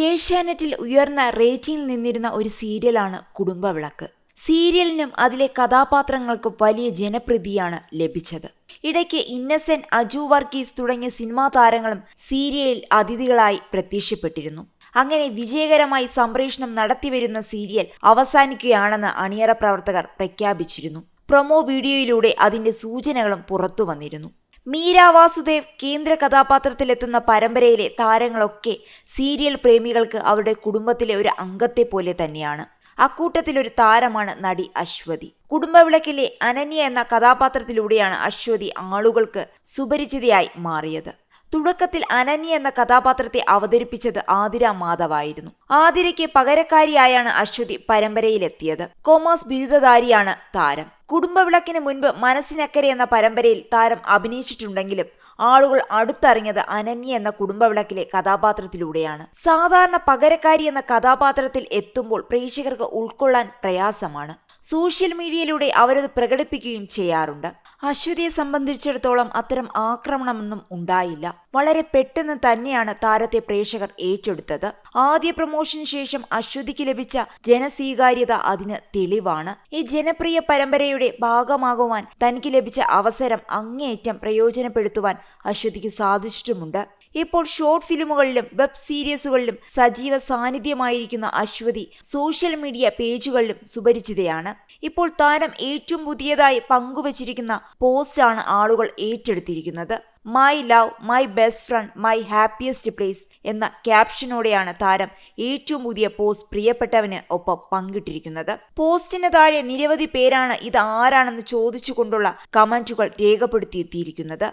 ഏഷ്യാനെറ്റിൽ ഉയർന്ന റേറ്റിംഗിൽ നിന്നിരുന്ന ഒരു സീരിയലാണ് കുടുംബവിളക്ക്. സീരിയലിനും അതിലെ കഥാപാത്രങ്ങൾക്കും വലിയ ജനപ്രീതിയാണ് ലഭിച്ചത്. ഇടയ്ക്ക് ഇന്നസെന്റ് അജു വർഗീസ് തുടങ്ങിയ സിനിമാ താരങ്ങളും സീരിയലിൽ അതിഥികളായി പ്രത്യക്ഷപ്പെട്ടിരുന്നു. അങ്ങനെ വിജയകരമായി സംപ്രേഷണം നടത്തിവരുന്ന സീരിയൽ അവസാനിക്കുകയാണെന്ന് അണിയറ പ്രവർത്തകർ പ്രഖ്യാപിച്ചിരുന്നു. പ്രൊമോ വീഡിയോയിലൂടെ അതിന്റെ സൂചനകളും പുറത്തു വന്നിരുന്നു മീര വാസുദേവ് കേന്ദ്ര കഥാപാത്രത്തിലെത്തുന്ന പരമ്പരയിലെ താരങ്ങളൊക്കെ സീരിയൽ പ്രേമികൾക്ക് അവരുടെ കുടുംബത്തിലെ ഒരു അംഗത്തെ പോലെ തന്നെയാണ്. അക്കൂട്ടത്തിലൊരു താരമാണ് നടി അശ്വതി. കുടുംബവിളക്കിലെ അനന്യ എന്ന കഥാപാത്രത്തിലൂടെയാണ് അശ്വതി ആളുകൾക്ക് സുപരിചിതയായി മാറിയത്. തുടക്കത്തിൽ അനന്യ എന്ന കഥാപാത്രത്തെ അവതരിപ്പിച്ചത് ആതിര മാധവായിരുന്നു. ആതിരയ്ക്ക് പകരക്കാരിയായാണ് അശ്വതി പരമ്പരയിലെത്തിയത്. കോമേഴ്സ് ബിരുദധാരിയാണ് താരം. കുടുംബവിളക്കിന് മുൻപ് മനസ്സിനക്കരെ എന്ന പരമ്പരയിൽ താരം അഭിനയിച്ചിട്ടുണ്ടെങ്കിലും ആളുകൾ അടുത്തറിഞ്ഞത് അനന്യ എന്ന കുടുംബവിളക്കിലെ കഥാപാത്രത്തിലൂടെയാണ്. സാധാരണ പകരക്കാരി എന്ന കഥാപാത്രത്തിൽ എത്തുമ്പോൾ പ്രേക്ഷകർക്ക് ഉൾക്കൊള്ളാൻ പ്രയാസമാണ്. സോഷ്യൽ മീഡിയയിലൂടെ അവരത് പ്രകടിപ്പിക്കുകയും ചെയ്യാറുണ്ട്. അശ്വതിയെ സംബന്ധിച്ചിടത്തോളം അത്തരം ആക്രമണമൊന്നും ഉണ്ടായില്ല. വളരെ പെട്ടെന്ന് തന്നെയാണ് താരത്തെ പ്രേക്ഷകർ ഏറ്റെടുത്തത്. ആദ്യ പ്രമോഷന് ശേഷം അശ്വതിക്ക് ലഭിച്ച ജനസ്വീകാര്യത അതിന് തെളിവാണ്. ഈ ജനപ്രിയ പരമ്പരയുടെ ഭാഗമാകുവാൻ തനിക്ക് ലഭിച്ച അവസരം അങ്ങേയറ്റം പ്രയോജനപ്പെടുത്തുവാൻ അശ്വതിക്ക് സാധിച്ചിട്ടുമുണ്ട്. ഇപ്പോൾ ഷോർട്ട് ഫിലിമുകളിലും വെബ് സീരീസുകളിലും സജീവ സാന്നിധ്യമായിരിക്കുന്ന അശ്വതി സോഷ്യൽ മീഡിയ പേജുകളിലും സുപരിചിതയാണ്. ഇപ്പോൾ താരം ഏറ്റവും പുതിയതായി പങ്കുവച്ചിരിക്കുന്ന പോസ്റ്റാണ് ആളുകൾ ഏറ്റെടുത്തിരിക്കുന്നത്. My love my best friend my happiest place എന്ന ക്യാപ്ഷനോടെയാണ് താരം ഏറ്റവും പുതിയ പോസ്റ്റ് പ്രിയപ്പെട്ടവന് ഒപ്പം പങ്കിട്ടിരിക്കുന്നത്. പോസ്റ്റിന് താഴെ നിരവധി പേരാണ് ഇത് ആരാണെന്ന് ചോദിച്ചുകൊണ്ടുള്ള കമന്റുകൾ രേഖപ്പെടുത്തിയെത്തിയിരിക്കുന്നത്.